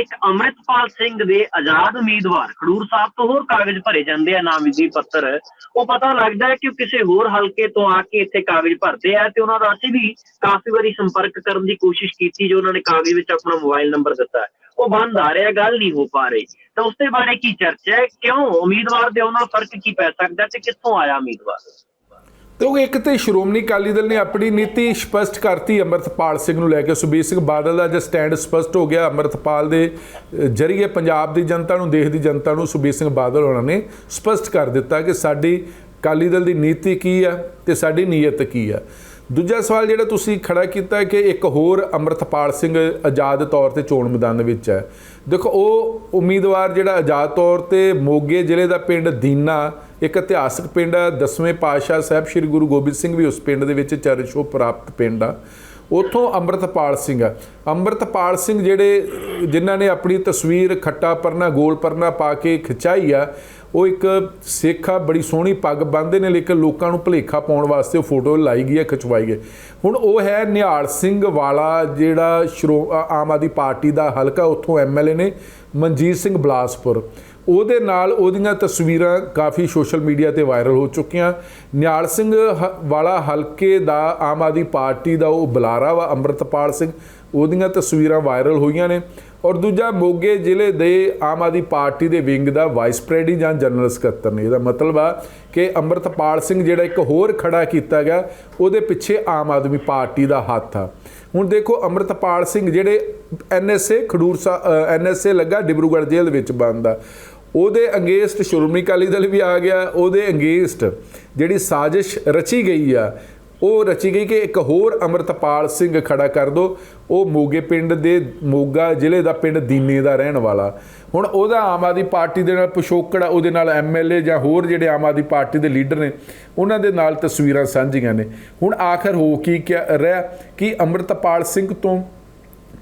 ਇੱਕ ਅੰਮ੍ਰਿਤਪਾਲ ਸਿੰਘ ਦੇ ਆਜ਼ਾਦ ਉਮੀਦਵਾਰ, ਖਡੂਰ ਸਾਹਿਬ ਤੋਂ ਹੋਰ ਕਾਗਜ਼ ਭਰੇ ਜਾਂਦੇ ਆ ਨਾਮਜ਼ਦਗੀ ਪੱਤਰ। ਉਹ ਪਤਾ ਲੱਗਦਾ ਹੈ ਕਿ ਉਹ ਕਿਸੇ ਹੋਰ ਹਲਕੇ ਤੋਂ ਆ ਕੇ ਇੱਥੇ ਕਾਗਜ਼ ਭਰਦੇ ਆ ਤੇ ਉਹਨਾਂ ਦਾ ਅਸੀਂ ਵੀ ਕਾਫੀ ਵਾਰੀ ਸੰਪਰਕ ਕਰਨ ਦੀ ਕੋਸ਼ਿਸ਼ ਕੀਤੀ ਜੋ ਉਹਨਾਂ ਨੇ ਕਾਗਜ਼ ਵਿੱਚ ਆਪਣਾ ਮੋਬਾਈਲ ਨੰਬਰ ਦਿੱਤਾ। ਉਹ ਬੰਦ ਆ ਰਿਹਾ, ਗੱਲ ਨਹੀਂ ਹੋ ਪਾ ਰਹੀ। ਤਾਂ ਉਸ ਦੇ ਬਾਰੇ ਕੀ ਚਰਚਾ ਹੈ? ਕਿਉਂ ਉਮੀਦਵਾਰ ਦੇ ਉਹਨਾਂ ਫ਼ਰਕ ਕੀ ਪੈ ਸਕਦਾ ਤੇ ਕਿੱਥੋਂ ਆਇਆ ਉਮੀਦਵਾਰ? ਉਹ ਇੱਕ ਤੇ ਸ਼੍ਰੋਮਣੀ ਅਕਾਲੀ ਦਲ ਨੇ ਆਪਣੀ ਨੀਤੀ ਸਪਸ਼ਟ ਕਰਤੀ, ਅੰਮ੍ਰਿਤਪਾਲ ਸਿੰਘ ਨੂੰ ਲੈ ਕੇ। ਸੁਬੀਰ ਸਿੰਘ ਬਾਦਲ ਦਾ ਜੇ ਸਟੈਂਡ ਸਪਸ਼ਟ ਹੋ ਗਿਆ। ਅੰਮ੍ਰਿਤਪਾਲ ਦੇ ਜਰੀਏ ਪੰਜਾਬ ਦੀ ਜਨਤਾ ਨੂੰ, ਦੇਸ਼ ਦੀ ਜਨਤਾ ਨੂੰ ਸੁਬੀਰ ਸਿੰਘ ਬਾਦਲ ਉਹਨਾਂ ਨੇ ਸਪਸ਼ਟ ਕਰ ਦਿੱਤਾ ਕਿ ਸਾਡੀ ਅਕਾਲੀ ਦਲ ਦੀ ਨੀਤੀ ਕੀ ਆ ਤੇ ਸਾਡੀ ਨੀਅਤ ਕੀ ਆ। ਦੂਜਾ ਸਵਾਲ ਜਿਹੜਾ ਤੁਸੀਂ ਖੜਾ ਕੀਤਾ ਕਿ ਇੱਕ ਹੋਰ ਅੰਮ੍ਰਿਤਪਾਲ ਸਿੰਘ ਆਜ਼ਾਦ ਤੌਰ ਤੇ ਚੋਣ ਮੈਦਾਨ ਦੇ ਵਿੱਚ ਹੈ। ਦੇਖੋ, ਉਹ ਉਮੀਦਵਾਰ ਜਿਹੜਾ ਆਜ਼ਾਦ ਤੌਰ ਤੇ ਮੋਗੇ ਜ਼ਿਲ੍ਹੇ ਦਾ ਪਿੰਡ ਦੀਨਾ ਇੱਕ ਇਤਿਹਾਸਕ ਪਿੰਡ ਆ, ਦਸਵੇਂ ਪਾਤਸ਼ਾਹ ਸਾਹਿਬ ਸ੍ਰੀ ਗੁਰੂ ਗੋਬਿੰਦ ਸਿੰਘ ਵੀ ਉਸ ਪਿੰਡ ਦੇ ਵਿੱਚ ਚਰਨਛੋਹ ਪ੍ਰਾਪਤ ਪਿੰਡ ਆ। ਉਥੋਂ ਅੰਮ੍ਰਿਤਪਾਲ ਸਿੰਘ ਆ। ਅੰਮ੍ਰਿਤਪਾਲ ਸਿੰਘ ਜਿਹੜੇ, ਜਿਨ੍ਹਾਂ ਨੇ ਆਪਣੀ ਤਸਵੀਰ ਖੱਟਾ ਪਰਨਾ, ਗੋਲ ਪਰਨਾ ਪਾ ਕੇ ਖਿਚਾਈ ਆ, ਉਹ ਇੱਕ ਸਿੱਖ ਆ, ਬੜੀ ਸੋਹਣੀ ਪੱਗ ਬੰਨ੍ਹਦੇ ਨੇ, ਲੇਕਿਨ ਲੋਕਾਂ ਨੂੰ ਭੁਲੇਖਾ ਪਾਉਣ ਵਾਸਤੇ ਉਹ ਫੋਟੋ ਲਾਈ ਗਈ ਹੈ ਖਿਚਵਾਈ ਗਈ। ਹੁਣ ਉਹ ਹੈ ਨਿਹਾਲ ਸਿੰਘ ਵਾਲਾ, ਜਿਹੜਾ ਸ਼੍ਰੋ ਆਮ ਆਦਮੀ ਪਾਰਟੀ ਦਾ ਹਲਕਾ, ਉੱਥੋਂ ਐਮਐਲਏ ਨੇ, ਮਨਜੀਤ ਸਿੰਘ ਬਲਾਸਪੁਰ। ਉਹਦੇ ਨਾਲ ਉਹਦੀਆਂ ਤਸਵੀਰਾਂ ਕਾਫੀ ਸੋਸ਼ਲ ਮੀਡੀਆ ਤੇ ਵਾਇਰਲ ਹੋ ਚੁੱਕੀਆਂ। ਨਿਆਲ ਸਿੰਘ ਹ- ਵਾਲਾ ਹਲਕੇ ਦਾ ਆਮ ਆਦਮੀ ਪਾਰਟੀ ਦਾ ਉਹ ਬੁਲਾਰਾ ਵਾ, ਅੰਮ੍ਰਿਤਪਾਲ ਸਿੰਘ। ਉਹਦੀਆਂ ਤਸਵੀਰਾਂ ਵਾਇਰਲ ਹੋਈਆਂ ਨੇ ਔਰ ਦੂਜਾ ਮੋਗੇ ਜ਼ਿਲ੍ਹੇ ਦੇ ਆਮ ਆਦਮੀ ਪਾਰਟੀ ਦੇ ਵਿੰਗ ਦਾ ਵਾਈਸ ਪ੍ਰੈਜ਼ੀਡੈਂਟ ਜਾਂ ਜਨਰਲ ਸਕੱਤਰ ਨੇ। ਇਹਦਾ ਮਤਲਬ ਆ ਕਿ ਅੰਮ੍ਰਿਤਪਾਲ ਸਿੰਘ ਜਿਹੜਾ ਇੱਕ ਹੋਰ ਖੜਾ ਕੀਤਾ ਗਿਆ, ਉਹਦੇ ਪਿੱਛੇ ਆਮ ਆਦਮੀ ਪਾਰਟੀ ਦਾ ਹੱਥ ਆ। ਹੁਣ ਦੇਖੋ ਅੰਮ੍ਰਿਤਪਾਲ ਸਿੰਘ ਜਿਹੜੇ ਐਨਐਸਏ, ਖਡੂਰ ਐਨਐਸਏ ਲੱਗਾ, ਡਿਬਰੂਗੜ੍ਹ ਜੇਲ੍ਹ ਵਿੱਚ ਬੰਦ ਉਹਦੇ ਅਗੇਂਸਟ ਸ਼੍ਰੋਮਣੀ ਅਕਾਲੀ ਦਲ ਵੀ ਆ ਗਿਆ, ਉਹਦੇ ਅਗੇਂਸਟ ਜਿਹੜੀ ਸਾਜ਼ਿਸ਼ ਰਚੀ ਗਈ ਆ ਉਹ ਰਚੀ ਗਈ ਕਿ ਇੱਕ ਹੋਰ ਅੰਮ੍ਰਿਤਪਾਲ ਸਿੰਘ ਖੜਾ ਕਰ ਦੋ। ਉਹ ਮੋਗੇ ਪਿੰਡ ਦੇ ਮੋਗਾ ਜ਼ਿਲ੍ਹੇ ਦਾ ਪਿੰਡ ਦੀਨੇ ਦਾ ਰਹਿਣ ਵਾਲਾ। ਹੁਣ ਉਹਦਾ ਆਮ ਆਦਮੀ ਪਾਰਟੀ ਦੇ ਨਾਲ ਪਿਛੋਕੜ ਆ, ਉਹਦੇ ਨਾਲ ਐਮਐਲਏ ਜਾਂ ਹੋਰ ਜਿਹੜੇ ਆਮ ਆਦਮੀ ਪਾਰਟੀ ਦੇ ਲੀਡਰ ਨੇ, ਉਹਨਾਂ ਦੇ ਨਾਲ ਤਸਵੀਰਾਂ ਸਾਂਝੀਆਂ ਨੇ। ਹੁਣ ਆਖਰ ਹੋ ਕੀ ਕਿਆ ਰਿਹਾ ਕਿ ਅੰਮ੍ਰਿਤਪਾਲ ਸਿੰਘ ਤੋਂ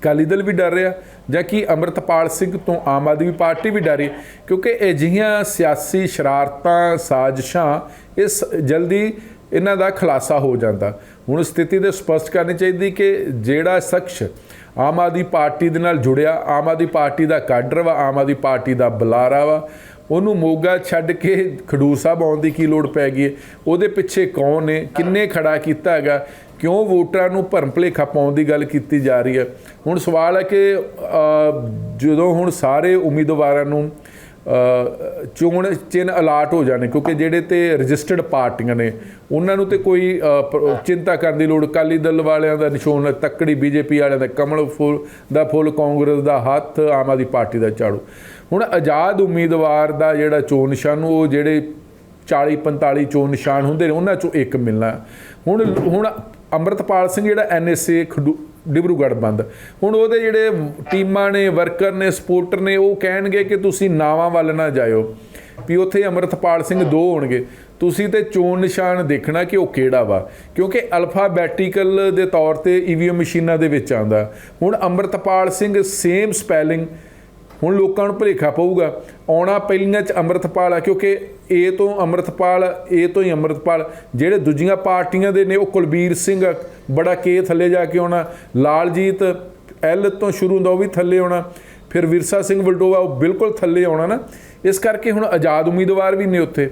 ਅਕਾਲੀ ਦਲ ਵੀ ਡਰ ਰਿਹਾ ਜਾਂ ਕਿ ਅੰਮ੍ਰਿਤਪਾਲ ਸਿੰਘ ਤੋਂ ਆਮ ਆਦਮੀ ਪਾਰਟੀ ਵੀ ਡਰੀ? ਕਿਉਂਕਿ ਅਜਿਹੀਆਂ ਸਿਆਸੀ ਸ਼ਰਾਰਤਾਂ, ਸਾਜ਼ਿਸ਼ਾਂ ਇਸ ਜਲਦੀ ਇਹਨਾਂ ਦਾ ਖੁਲਾਸਾ ਹੋ ਜਾਂਦਾ। ਹੁਣ ਸਥਿਤੀ ਤੇ ਸਪਸ਼ਟ ਕਰਨੀ ਚਾਹੀਦੀ ਕਿ ਜਿਹੜਾ ਸ਼ਖਸ ਆਮ ਆਦਮੀ ਪਾਰਟੀ ਦੇ ਨਾਲ ਜੁੜਿਆ, ਆਮ ਆਦਮੀ ਪਾਰਟੀ ਦਾ ਕਾਡਰ ਵਾ, ਆਮ ਆਦਮੀ ਪਾਰਟੀ ਦਾ ਬੁਲਾਰਾ ਵਾ, ਉਹਨੂੰ ਮੋਗਾ ਛੱਡ ਕੇ ਖਡੂਰ ਸਾਹਿਬ ਆਉਣ ਦੀ ਕੀ ਲੋੜ ਪੈ ਗਈ ਹੈ? ਉਹਦੇ ਪਿੱਛੇ ਕੌਣ ਨੇ? ਕਿੰਨੇ ਖੜਾ ਕੀਤਾ ਹੈਗਾ? ਕਿਉਂ ਵੋਟਰਾਂ ਨੂੰ ਭਰਮ ਭੁਲੇਖਾ ਪਾਉਣ ਦੀ ਗੱਲ ਕੀਤੀ ਜਾ ਰਹੀ ਹੈ? ਹੁਣ ਸਵਾਲ ਹੈ ਕਿ ਜਦੋਂ ਹੁਣ ਸਾਰੇ ਉਮੀਦਵਾਰਾਂ ਨੂੰ ਚੋਣ ਚਿੰਨ ਅਲਾਟ ਹੋ ਜਾਣੇ, ਕਿਉਂਕਿ ਜਿਹੜੇ ਤੇ ਰਜਿਸਟਰਡ ਪਾਰਟੀਆਂ ਨੇ, ਉਹਨਾਂ ਨੂੰ ਤੇ ਕੋਈ ਚਿੰਤਾ ਕਰਨ ਦੀ ਲੋੜ, ਅਕਾਲੀ ਦਲ ਵਾਲਿਆਂ ਦਾ ਨਿਸ਼ਾਨ ਤੱਕੜੀ ਬੀਜੇਪੀ ਵਾਲਿਆਂ ਦਾ, ਕਮਲ ਫੁੱਲ ਦਾ ਫੁੱਲ, ਕਾਂਗਰਸ ਦਾ ਹੱਥ, ਆਮ ਆਦਮੀ ਪਾਰਟੀ ਦਾ ਝਾੜੂ। ਹੁਣ ਆਜ਼ਾਦ ਉਮੀਦਵਾਰ ਦਾ ਜਿਹੜਾ ਚੋਣ ਨਿਸ਼ਾਨ, ਉਹ ਜਿਹੜੇ 40 45 ਚੋਣ ਨਿਸ਼ਾਨ ਹੁੰਦੇ ਨੇ, ਉਹਨਾਂ ਚੋਂ ਇੱਕ ਮਿਲਣਾ। ਹੁਣ ਹੁਣ ਅੰਮ੍ਰਿਤਪਾਲ ਸਿੰਘ ਜਿਹੜਾ ਐਨਐਸਏ ਡਿਬਰੂਗੜ੍ਹ ਬੰਦ। ਹੁਣ ਉਹਦੇ ਜਿਹੜੇ ਟੀਮਾਂ ਨੇ, ਵਰਕਰ ਨੇ, ਸਪੋਰਟਰ ਨੇ, ਉਹ ਕਹਿਣਗੇ ਕਿ ਤੁਸੀਂ ਨਾਵਾਂ ਵੱਲ ਨਾ ਜਾਇਓ, ਵੀ ਉੱਥੇ ਅੰਮ੍ਰਿਤਪਾਲ ਸਿੰਘ ਦੋ ਹੋਣਗੇ। ਤੁਸੀਂ ਤੇ ਚੋਣ ਨਿਸ਼ਾਨ ਦੇਖਣਾ ਕਿ ਉਹ ਕਿਹੜਾ ਵਾ, ਕਿਉਂਕਿ ਅਲਫਾਬੈਟੀਕਲ ਦੇ ਤੌਰ ਤੇ ਈਵੀਐਮ ਮਸ਼ੀਨਾਂ ਦੇ ਵਿੱਚ ਆਉਂਦਾ। ਹੁਣ ਅੰਮ੍ਰਿਤਪਾਲ ਸਿੰਘ ਸੇਮ ਸਪੈਲਿੰਗ ਹੁਣ ਲੋਕਾਂ ਨੂੰ ਭੁਲੇਖਾ ਪਊਗਾ। ਆਉਣਾ ਪਹਿਲੀਆਂ ਚ ਅੰਮ੍ਰਿਤਪਾਲ ਆ, ਕਿਉਂਕਿ ਏ ਤੋਂ ਅੰਮ੍ਰਿਤਪਾਲ, ਏ ਤੋਂ ਹੀ ਅੰਮ੍ਰਿਤਪਾਲ। ਜਿਹੜੇ ਦੂਜੀਆਂ ਪਾਰਟੀਆਂ ਦੇ ਨੇ, ਉਹ ਕੁਲਬੀਰ ਸਿੰਘ, ਬੜਾ ਕੇ ਥੱਲੇ ਜਾ ਕੇ ਆਉਣਾ। ਲਾਲਜੀਤ ਐਲ ਤੋਂ ਸ਼ੁਰੂ ਹੁੰਦਾ, ਉਹ ਵੀ ਥੱਲੇ ਆਉਣਾ। ਫਿਰ ਵਿਰਸਾ ਸਿੰਘ ਵਲਟੋਵਾ, ਉਹ ਬਿਲਕੁਲ ਥੱਲੇ ਆਉਣਾ ਨਾ। ਇਸ ਕਰਕੇ ਹੁਣ ਆਜ਼ਾਦ ਉਮੀਦਵਾਰ ਵੀ ਨੇ ਉੱਥੇ।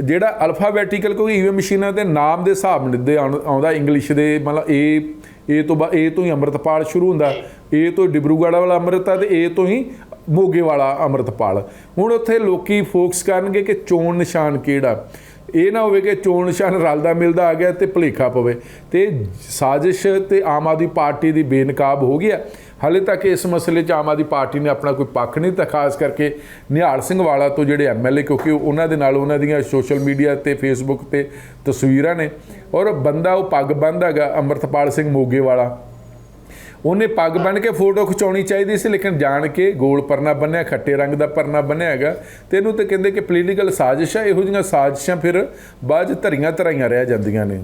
ਜਿਹੜਾ ਅਲਫਾਬੈਟੀਕਲ ਕਿਉਂਕਿ ਈਵੀਐਮ ਮਸ਼ੀਨਾਂ ਦੇ ਨਾਮ ਦੇ ਹਿਸਾਬ ਨਾਲ ਦੇ ਆਉਂਦਾ ਇੰਗਲਿਸ਼ ਦੇ ਮਤਲਬ ਏ ਏ ਤੋਂ ਬਾ ਏ ਤੋਂ ਹੀ ਅੰਮ੍ਰਿਤਪਾਲ ਸ਼ੁਰੂ ਹੁੰਦਾ। ਏ ਤੋਂ ਡਿਬਰੂਗੜ੍ਹ ਵਾਲਾ ਅੰਮ੍ਰਿਤ ਆ ਤੇ ਏ ਤੋਂ ਹੀ ਮੋਗੇ ਵਾਲਾ ਅੰਮ੍ਰਿਤਪਾਲ। ਹੁਣ ਉੱਥੇ ਲੋਕੀ ਫੋਕਸ ਕਰਨਗੇ ਕਿ ਚੋਣ ਨਿਸ਼ਾਨ ਕਿਹੜਾ। ਇਹ ਨਾ ਹੋਵੇ ਕਿ ਚੋਣ ਨਿਸ਼ਾਨ ਰਲਦਾ ਮਿਲਦਾ ਆ ਗਿਆ ਤੇ ਭੁਲੇਖਾ ਪਵੇ। ਤੇ ਸਾਜ਼ਿਸ਼ ਤੇ ਆਮ ਆਦਮੀ ਪਾਰਟੀ ਦੀ ਬੇਨਕਾਬ ਹੋ ਗਿਆ ਹਾਲੇ ਤੱਕ ਇਸ ਮਸਲੇ 'ਚ ਆਮ ਆਦਮੀ ਪਾਰਟੀ ਨੇ ਆਪਣਾ ਕੋਈ ਪੱਖ ਨਹੀਂ ਤਾਂ ਖਾਸ ਕਰਕੇ ਨਿਹਾਲ ਸਿੰਘ ਵਾਲਾ ਤੋਂ ਜਿਹੜੇ ਐਮਐਲਏ ਕਿਉਂਕਿ ਉਹਨਾਂ ਦੇ ਨਾਲ ਉਹਨਾਂ ਦੀਆਂ ਸੋਸ਼ਲ ਮੀਡੀਆ ਤੇ ਫੇਸਬੁੱਕ ਤੇ ਤਸਵੀਰਾਂ ਨੇ। ਔਰ ਬੰਦਾ ਉਹ ਪੱਗ ਬੰਨ੍ਹਦਾ ਹੈਗਾ, ਅੰਮ੍ਰਿਤਪਾਲ ਸਿੰਘ ਮੋਗੇ ਵਾਲਾ। ਉਹਨੇ ਪੱਗ ਬੰਨ ਕੇ ਫੋਟੋ ਖਿਚਾਉਣੀ ਚਾਹੀਦੀ ਸੀ, ਲੇਕਿਨ ਜਾਣ ਕੇ ਗੋਲ ਪਰਨਾ ਬੰਨਿਆ, ਖੱਟੇ ਰੰਗ ਦਾ ਪਰਨਾ ਬੰਨਿਆ ਹੈਗਾ। ਤੇ ਇਹਨੂੰ ਤੇ ਕਹਿੰਦੇ ਕਿ ਪੋਲੀਟੀਕਲ ਸਾਜ਼ਿਸ਼ ਹੈ ਇਹੋ ਜਿਹੀਆਂ ਸਾਜ਼ਿਸ਼ਾਂ ਫਿਰ ਬਾਅਦ 'ਚ ਧਰੀਆਂ ਧਰਾਈਆਂ ਰਹਿ ਜਾਂਦੀਆਂ ਨੇ।